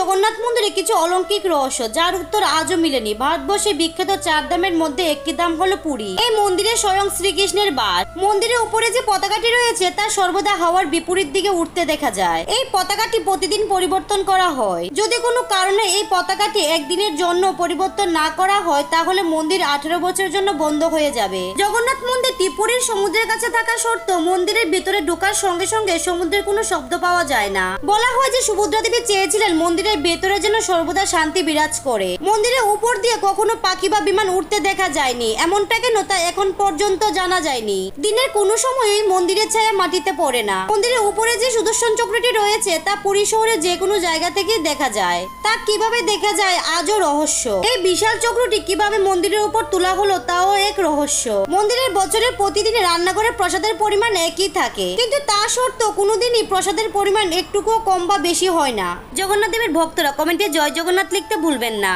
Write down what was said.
জগন্নাথ মন্দিরে কিছু অলৌকিক রহস্য, যার উত্তর আজও মিলেনি। ভারতবর্ষে বিখ্যাত চার ধামের মধ্যে একটি দাম হলো পুরী। এই মন্দিরে স্বয়ং শ্রীকৃষ্ণের বাস। মন্দিরের উপরে যে পতাকাটি রয়েছে, তা সর্বদা হাওয়ার বিপরীত দিকে উঠতে দেখা যায়। এই পতাকাটি প্রতিদিন পরিবর্তন করা হয়। যদি কোনো কারণে এই পতাকাটি একদিনের জন্য পরিবর্তন না করা হয়, তাহলে মন্দির আঠারো বছরের জন্য বন্ধ হয়ে যাবে। জগন্নাথ মন্দিরটি পুরীর সমুদ্রের কাছে থাকা সত্ত্বেও মন্দিরের ভিতরে ঢোকার সঙ্গে সঙ্গে সমুদ্রের কোনো শব্দ পাওয়া যায় না। বলা হয় যে সুভদ্রা দেবী চেয়েছিলেন মন্দিরের ভেতরে যেন সর্বদা শান্তি বিরাজ করে। মন্দিরের উপর দিয়ে কখনো পাখি বা বিমান উঠতে দেখা যায়নি। এমনটা কেন তা এখন পর্যন্ত জানা যায়নি। দিনের কোনো সময়ই মন্দিরের ছায়া মাটিতে পড়ে না। মন্দিরের উপরে যে সুদর্শন চক্রটি রয়েছে, তা পুরী শহরে যে কোনো জায়গা থেকে দেখা যায়। তা কীভাবে দেখা যায় আজও রহস্য। এই বিশাল চক্রটি কীভাবে মন্দিরের উপর তোলা হলো, তাও এক রহস্য। মন্দিরের বছরের প্রতিদিন রান্নাঘরে প্রসাদের পরিমাণ একই থাকে। কিন্তু তা সত্ত্বেও কোনোদিনই প্রসাদের পরিমাণ একটুকুও কম বা বেশি হয় না। জগন্নাথ দেবের ভক্তরা কমেন্টে জয় জগন্নাথ লিখতে ভুলবেন না।